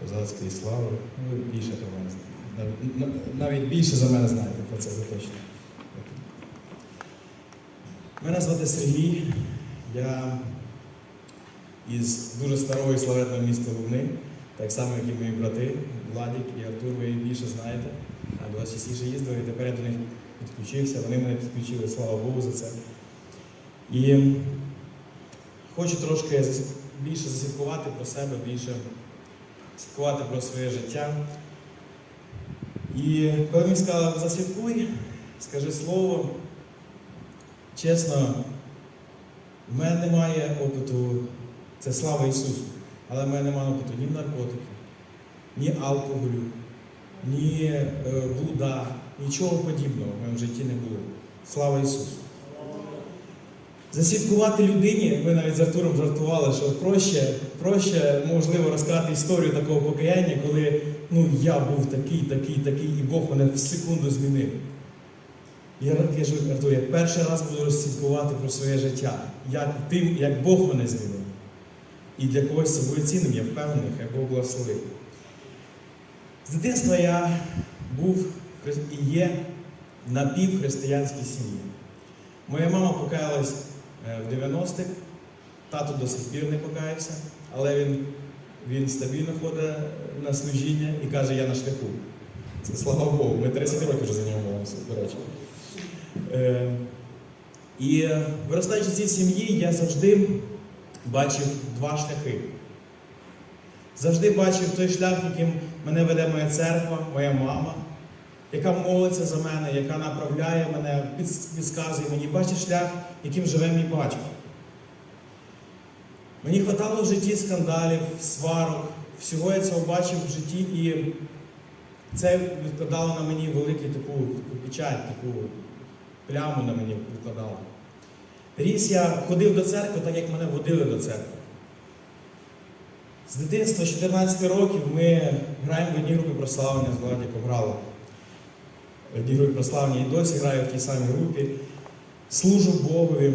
козацької слави. Ну, ви більше про мене Навіть більше за мене знаєте про це, це точно. Мене звати Сергій. Я із дуже старого і славетного міста Лубни, так само, як і мої брати Владік і Артур, ви їх більше знаєте. А до частіше їздили, і тепер я до них підключився. Вони мене підключили, слава Богу, за це. І хочу трошки більше засвідкувати про себе, більше слідкувати про своє життя. І коли мені сказали, засвідкуй, скажи слово, чесно, в мене немає опиту, це слава Ісусу, але в мене немає опиту ні наркотиків, ні алкоголю, ні е, блуда, нічого подібного в моєму житті не було. Слава Ісусу! Засвідкувати людині, ми навіть з Артуром жартували, що проще, проще можливо розказати історію такого покаяння, коли ну, я був такий, такий, такий, і Бог мене в секунду змінив. Я кажу, Артур, я перший раз буду розслідкувати про своє життя, як тим, як Бог мене змінив. І для когось це буде цінним, я впевнений, хай Бог благословив. З дитинства я був і є напівхристиянській сім'ї. Моя мама покаялась в 90-х, тато до сих пір не покаявся, але він, він стабільно ходить на служіння і каже, я на шляху. Це слава Богу, ми 30 років вже за нього молимося, до речі. Е, І е, виростаючи в цій сім'ї, я завжди бачив два шляхи. Завжди бачив той шлях, яким мене веде моя церква, моя мама, яка молиться за мене, яка направляє мене, підказує мені, бачить шлях, яким живе мій батько. Мені хватало в житті скандалів, сварок, всього я цього бачив в житті, і це відкладало на мені велику таку, печать, таку пляму на мені відкладало. Ріс я ходив до церкви, так як мене водили до церкви. З дитинства, 14 років, ми граємо в одній групі прославлення з Владіком грали. Одній групі і досі граю в тій самій групі. Служу Богові.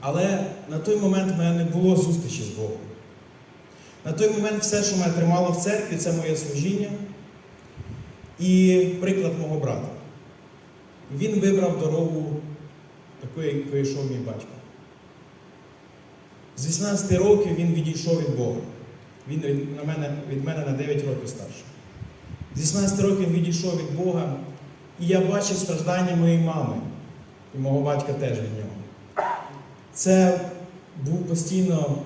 Але на той момент в мене не було зустрічі з Богом. На той момент все, що мене тримало в церкві, це моє служіння і приклад мого брата. Він вибрав дорогу таку, якою йшов мій батько. З 18 років він відійшов від Бога. Він на мене, від мене на 9 років старший. З 18 років він відійшов від Бога, і я бачив страждання моєї мами і мого батька теж від нього. Це був постійно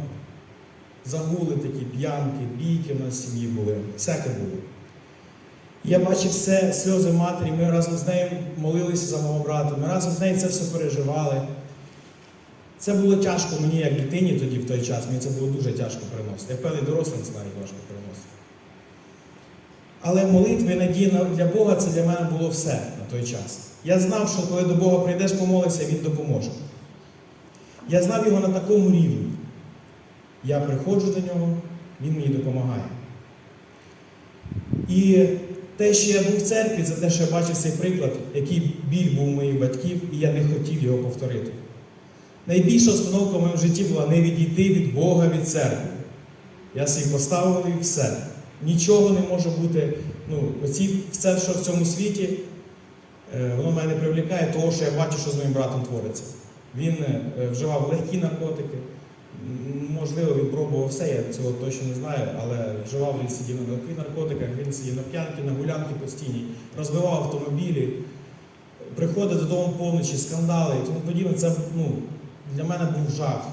загули такі, п'янки, бійки в нас в сім'ї були, всяке було. Я бачив все, сльози матері, ми разом з нею молилися за мого брата, ми разом з нею це все переживали. Це було тяжко мені, як дитині тоді в той час, мені це було дуже тяжко переносити. Я певний дорослим це навіть важко переносити. Але молитви надія для Бога це для мене було все на той час. Я знав, що коли до Бога прийдеш, помолишся, Він допоможе. Я знав його на такому рівні. Я приходжу до нього, він мені допомагає. І те, що я був в церкві, це те, що я бачив цей приклад, який біль був у моїх батьків, і я не хотів його повторити. Найбільша установка в моєму житті була не відійти від Бога від церкви. Я собі поставив і все. Нічого не може бути. Ну, оці, все, що в цьому світі, е, воно мене не привлікає, того, що я бачу, що з моїм братом твориться. Він е, вживав легкі наркотики. Можливо, він пробував все, я цього точно не знаю, але вживав він сидів на легких наркотиках, він сидів на п'янки, на гулянки постійні, розбивав автомобілі, приходить додому повночі, скандали і тому подібне. Це ну, для мене був жах.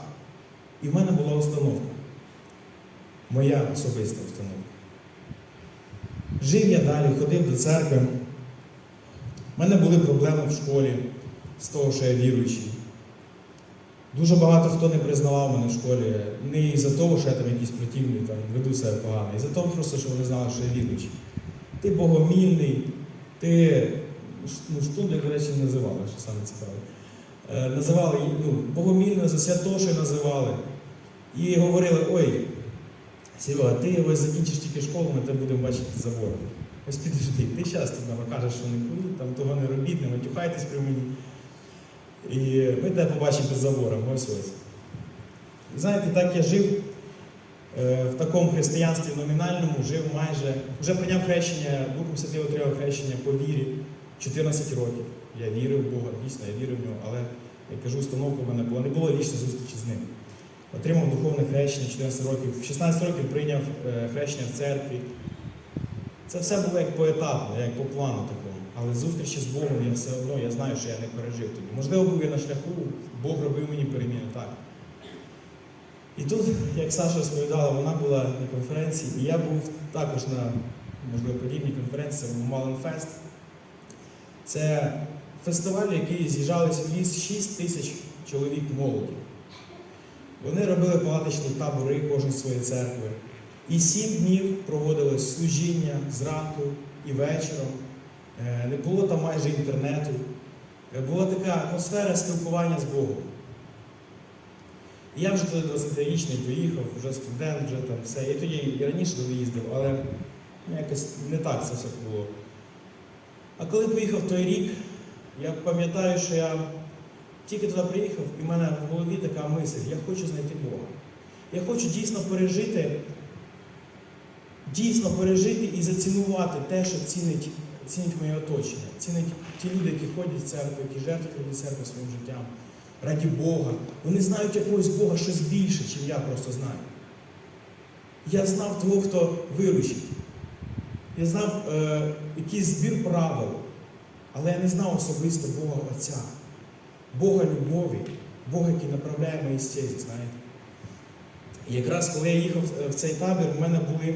І в мене була установка. Моя особиста установка. Жив я далі, ходив до церкви. У мене були проблеми в школі з того, що я віруючий. Дуже багато хто не признавав мене в школі. Не із-за того, що я там якийсь противний, там, веду себе погано, із-за того просто, що вони знали, що я віруючий. Ти богомільний, ти ну, штуди, до речі, не називали, що саме цікаве. Називали ну, богомільно за святошею називали. І говорили, ой, Серега, ти ось закінчиш тільки школу, ми тебе будемо бачити за ворогом. Ось підожди, ти тут нам кажеш, що не куріть, там того не робіть, не матюхайтесь при мені. І ми тебе побачимо під забором, ось ось. Знаєте, так я жив е, в такому християнстві номінальному жив майже, вже прийняв хрещення, Духом Святим отримав хрещення по вірі 14 років. Я вірив в Бога, дійсно, я вірив в нього, але я кажу, установка в мене була, не було лічної зустрічі з ним. Отримав духовне хрещення 14 років. В 16 років прийняв е, хрещення в церкві. Це все було як поетапно, як по плану такому. Але зустрічі з Богом я все одно, я знаю, що я не пережив тоді. Можливо, був я на шляху, Бог робив мені переміни, так. І тут, як Саша розповідала, вона була на конференції, і я був також на, можливо, подібній конференції, це був Маленфест. Це фестиваль, який з'їжджались в ліс 6 тисяч чоловік молоді. Вони робили палаточні табори, кожен своєї церкви. І сім днів проводили служіння зранку і вечором. Е, Не було там майже інтернету. Е, Була така атмосфера спілкування з Богом. І я вже тоді 20-річний поїхав, вже студент, вже там все. І тоді і раніше туди їздив, але якось не так це все було. А коли поїхав той рік, я пам'ятаю, що я тільки туди приїхав, і в мене в голові така мисль, я хочу знайти Бога. Я хочу дійсно пережити, дійсно пережити і зацінувати те, що цінить, цінить моє оточення, цінить ті люди, які ходять в церкву, які жертвують раді церкви своїм життям, раді Бога. Вони знають якогось Бога щось більше, чим я просто знаю. Я знав того, хто виручить. Я знав е, якийсь збір правил, але я не знав особисто Бога Отця, Бога любові, Бога, який направляє мої стезі, знаєте. І якраз коли я їхав в цей табір, в мене були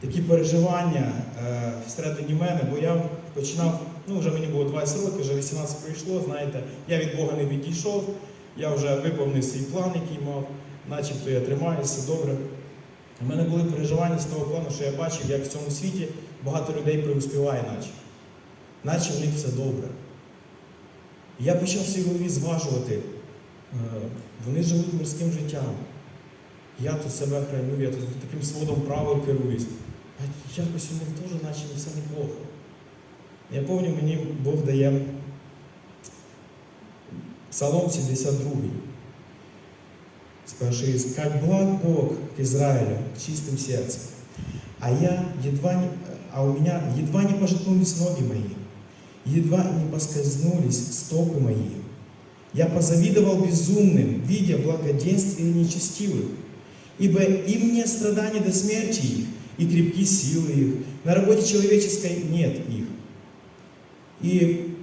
такі переживання е, всередині мене, бо я починав, ну вже мені було 20 років, вже 18 пройшло, знаєте, я від Бога не відійшов, я вже виповнив свій план, який мав, начебто я тримаюся, добре. У мене були переживання з того плану, що я бачив, як в цьому світі багато людей преуспіває, наче. Наче в них все добре. Я почав в голові зважувати. Е, Вони живуть мирським життям. Я тут себе храню, я тут таким сводом правил керуюсь. А якось у них теж наче не все неплохо. Я пам'ятаю, мені Бог дає Псалом 72. Спрашивает, как благ Бог к Израилю, чистым сердцем. А я едва не, а у меня едва не пожитнулись ноги мои, едва не поскользнулись стопы мои. Я позавидовал безумным, видя благоденствие нечестивых, ибо им нет страданий до смерти их, и крепки силы их, на работе человеческой нет их. И,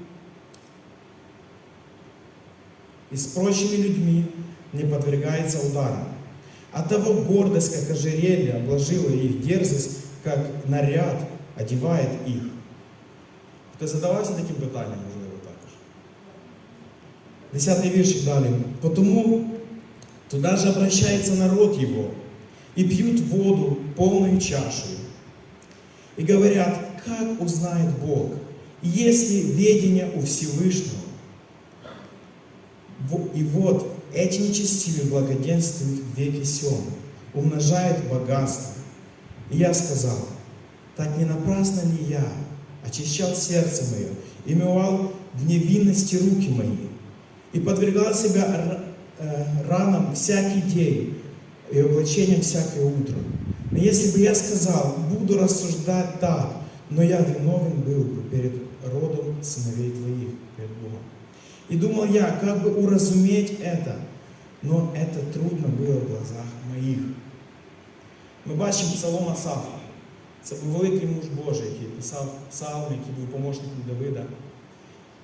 и с прочими людьми не подвергается ударам. Оттого гордость, как ожерелье, обложила их дерзость, как наряд одевает их. Хто задавався таким питанням, можливо, також? Десятий віршик далі. Потому туда же обращается народ его, и пьют воду полную чашей. И говорят, как узнает Бог, если ведение у Всевышнего? И вот эти нечестивые благоденствуют в веке сем, умножают богатство. И я сказал, так не напрасно ли я очищал сердце мое и мывал в невинности руки мои, и подвергал себя э, ранам всякий день и облачением всякое утро. Но если бы я сказал, буду рассуждать так, но я виновен был бы перед родом сыновей твоих, перед Богом. И думал я, как бы уразуметь это, но это трудно было в глазах моїх. Ми бачимо псалом Асафа. Це був великий муж Божий, який писав псалм, який був помощником Давида.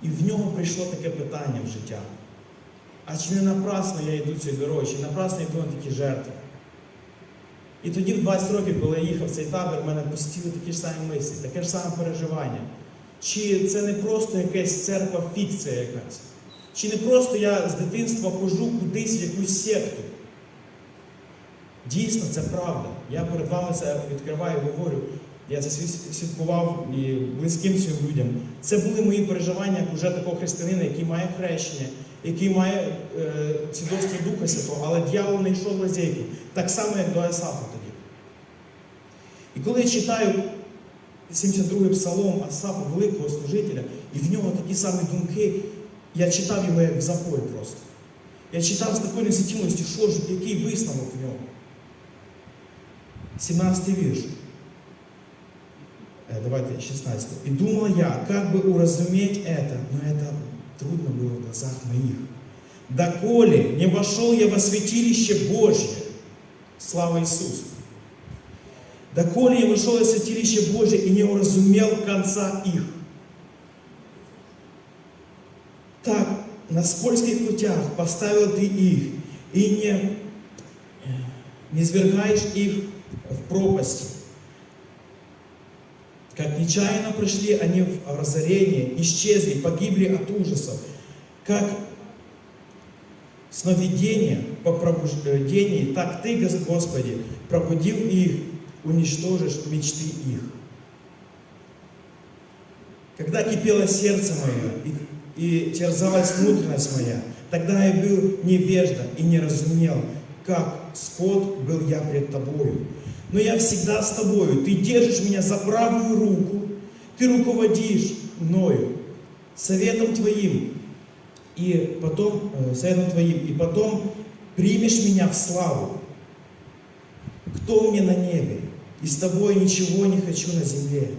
І в нього прийшло таке питання в життя. А чи не напрасно я йду цією дорогою, чи напрасно йду на такі жертви? І тоді, в 20 років, коли я їхав в цей табір, в мене постійно такі ж самі мислі, таке ж саме переживання. Чи це не просто якась церква фікція якась? Чи не просто я з дитинства хожу кудись в якусь секту? Дійсно, це правда. Я перед вами це відкриваю і говорю. Я це свід- свідкував і близьким своїм людям. Це були мої переживання як уже такого християнина, який має хрещення, який має е, свідоцтво Духа Святого, але дьявол не йшов лазейку. Так само, як до Асафа тоді. І коли я читаю 72-й псалом Асафа, великого служителя, і в нього такі самі думки, я читав його як в запої просто. Я читав з такою неситімостю, що ж, який висновок в нього. 17 вірш. Э, Давайте 16. «И думал я, как бы уразуметь это, но это трудно было в глазах моих. Доколе не вошел я во святилище Божье». Слава Иисусу! «Доколе не вошел я в святилище Божье и не уразумел конца их». Так, на скользких путях поставил ты их, и не, не свергаешь их в пропасти. Как нечаянно пришли они в разорение, исчезли, погибли от ужасов. Как сновидение по пробуждении, так Ты, Господи, пробудил их, уничтожишь мечты их. Когда кипело сердце мое и, и терзалась внутренность моя, тогда я был невежда и не разумел, как скот был я пред Тобою. Но я всегда с Тобою, Ты держишь меня за правую руку, Ты руководишь мною советом Твоим, и потом, э, советом Твоим, и потом примешь меня в славу. Кто мне на небе? И с Тобой ничего не хочу на земле.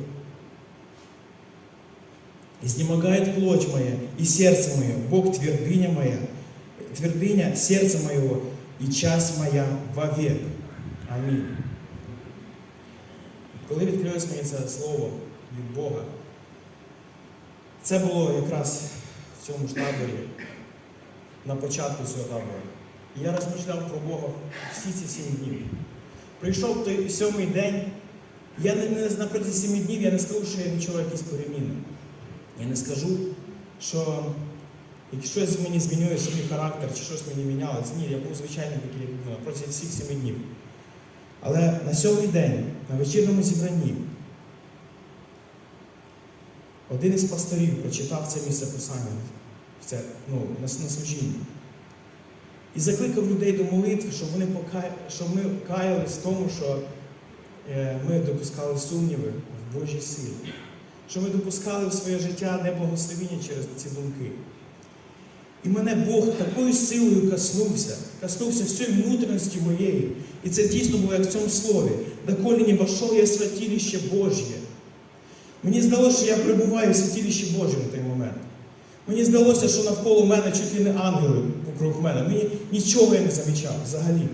Изнемогает плоть моя и сердце мое, Бог твердыня моя, твердыня сердца моего і часть моя вовек. Амінь. Коли відкрилось мені це слово від Бога, це було якраз в цьому ж таборі, на початку цього табору. І я розмишляв про Бога всі ці сім днів. Прийшов той сьомий день, я не, не на протязі семи днів я не скажу, що я відчув якісь переміни. Я не скажу, що щось мені змінилося, мій характер, чи щось мені мінялось. Ні, я був звичайним такий, як протягом всіх семи днів. Але на сьомий день, на вечірньому зібранні, один із пасторів прочитав це місце писання це, ну, на, на служінні. І закликав людей до молитви, щоб вони покая... щоб ми каялись в тому, що е, ми допускали сумніви в Божій силі. Що ми допускали в своє життя неблагословіння через ці думки. І мене Бог такою силою коснувся, коснувся всієї внутрішності моєї. І це дійсно було як в цьому слові. Доколі не вошов я в Божє. Мені здалося, що я прибуваю в святилищі Божє на той момент. Мені здалося, що навколо мене чуть ли не ангели покруг мене. Мені нічого я не замічав взагалі.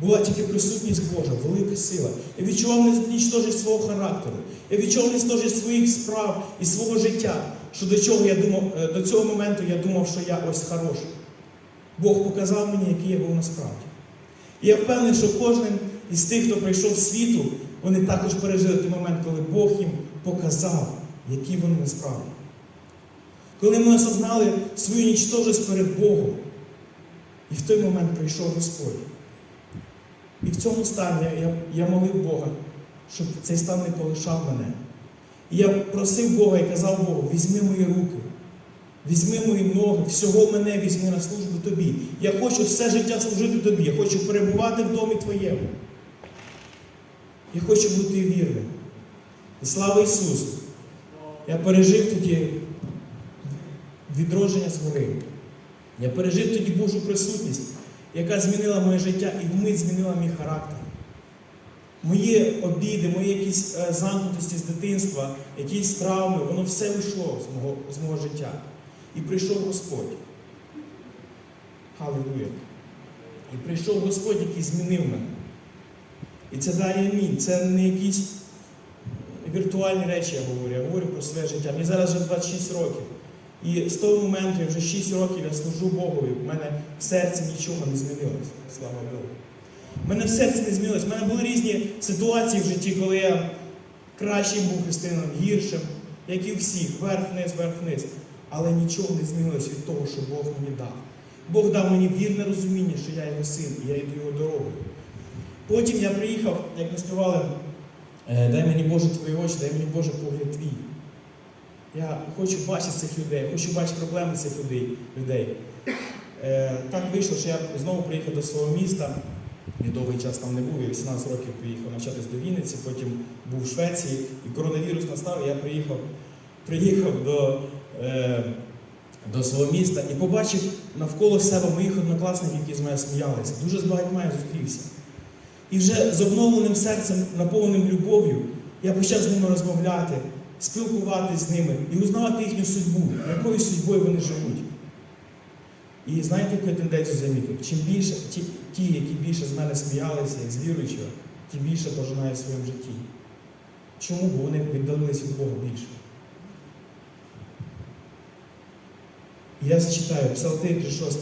Була тільки присутність Божа, велика сила. Я відчував нічтожість свого характеру. Я відчував нічтожість своїх справ і свого життя. Що до чого я думав, е, до цього моменту я думав, що я ось хороший. Бог показав мені, який я був насправді. І я впевнений, що кожен із тих, хто прийшов з світу, вони також пережили той момент, коли Бог їм показав, які вони насправді. Коли ми осознали свою нічтожість перед Богом, і в той момент прийшов Господь. І в цьому стані я, я молив Бога, щоб цей стан не полишав мене. І я просив Бога і казав Богу, візьми мої руки, візьми мої ноги, всього мене візьми на службу тобі. Я хочу все життя служити тобі. Я хочу перебувати в домі твоєму. Я хочу бути вірним. І слава Ісусу! Я пережив тоді відродження згори. Я пережив тоді Божу присутність, яка змінила моє життя і вмить змінила мій характер. Мої обіди, мої якісь е, замкнутості з дитинства, якісь травми, воно все вийшло з мого, з мого життя. І прийшов Господь. Халилуя. І прийшов Господь, який змінив мене. І це дає мій. Це не якісь віртуальні речі, я говорю. Я говорю про своє життя. Мені зараз вже 26 років. І з того моменту, я вже 6 років я служу Богові, в мене в серці нічого не змінилось. Слава Богу. У мене в серці не змінилось. У мене були різні ситуації в житті, коли я кращим був християнином, гіршим, як і всіх, вверх-вниз, вверх-вниз. Але нічого не змінилось від того, що Бог мені дав. Бог дав мені вірне розуміння, що я його син, і я йду його дорогою. Потім я приїхав, як ми співали, «Е, дай мені Боже твої очі, дай мені Боже погляд твій. Я хочу бачити цих людей, хочу бачити проблеми цих людей. людей. Е, так вийшло, що я знову приїхав до свого міста. Я довгий час там не був, я 18 років приїхав навчатись до Вінниці, потім був в Швеції, і коронавірус настав, і я приїхав, приїхав до, е, до свого міста і побачив навколо себе моїх однокласників, які з мене сміялися. Дуже з багатьма я зустрівся. І вже з обновленим серцем, наповненим любов'ю, я почав з ними розмовляти, спілкуватися з ними і узнавати їхню судьбу, якою судьбою вони живуть. І знаєте, яку я тенденцію замітив? Чим більше ті, ті, які більше з мене сміялися, як з віруючого, ті більше пожинають в своєму житті. Чому? Бо вони віддалились від Бога більше. І я зачитаю Псалтир 36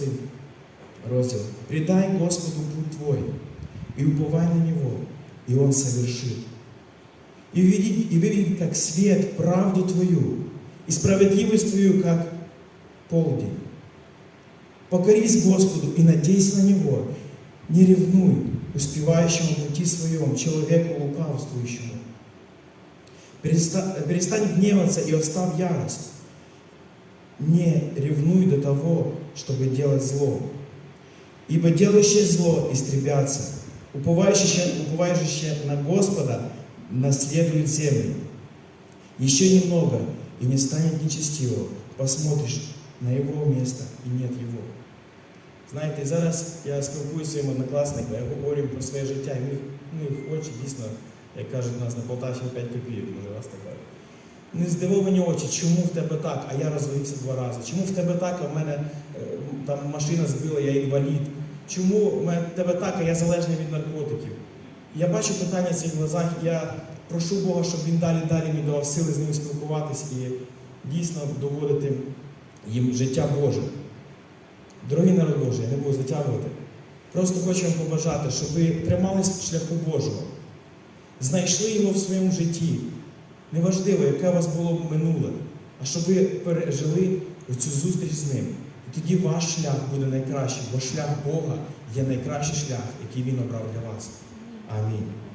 розділ. «Предай Господу путь твой, и уповай на Него, и Он совершит. И увидит, и выведет, как свет, правду Твою, и справедливость Твою, как полдень. Покорись Господу и надейся на Него. Не ревнуй успевающему пути своем, человеку лукавствующему. Переста- Перестань гневаться и оставь ярость. Не ревнуй до того, чтобы делать зло. Ибо делающие зло истребятся, уповающие, уповающие на Господа наследуют землю. Еще немного, и не станет нечестивого. Посмотришь на его место, и нет его. Знаєте, зараз я спілкуюся зі своїми однокласниками, я говорю про своє життя, і в них, очі дійсно, як кажуть у нас на Полтавщині 5 копійок, може вас так. Не здивовані очі, чому в тебе так, а я розвився два рази. Чому в тебе так, а в мене е, там машина збила, я інвалід. Чому в тебе так, а я залежний від наркотиків? Я бачу питання в цих глазах, і я прошу Бога, щоб він далі далі мені давав сили з ними спілкуватись і дійсно доводити їм життя Боже. Дорогі народ Божий, я не буду затягувати. Просто хочу вам побажати, щоб ви тримались шляху Божого, знайшли його в своєму житті. Неважливо, яке у вас було минуле, а щоб ви пережили цю зустріч з ним. І тоді ваш шлях буде найкращий, бо шлях Бога є найкращий шлях, який він обрав для вас. Амінь.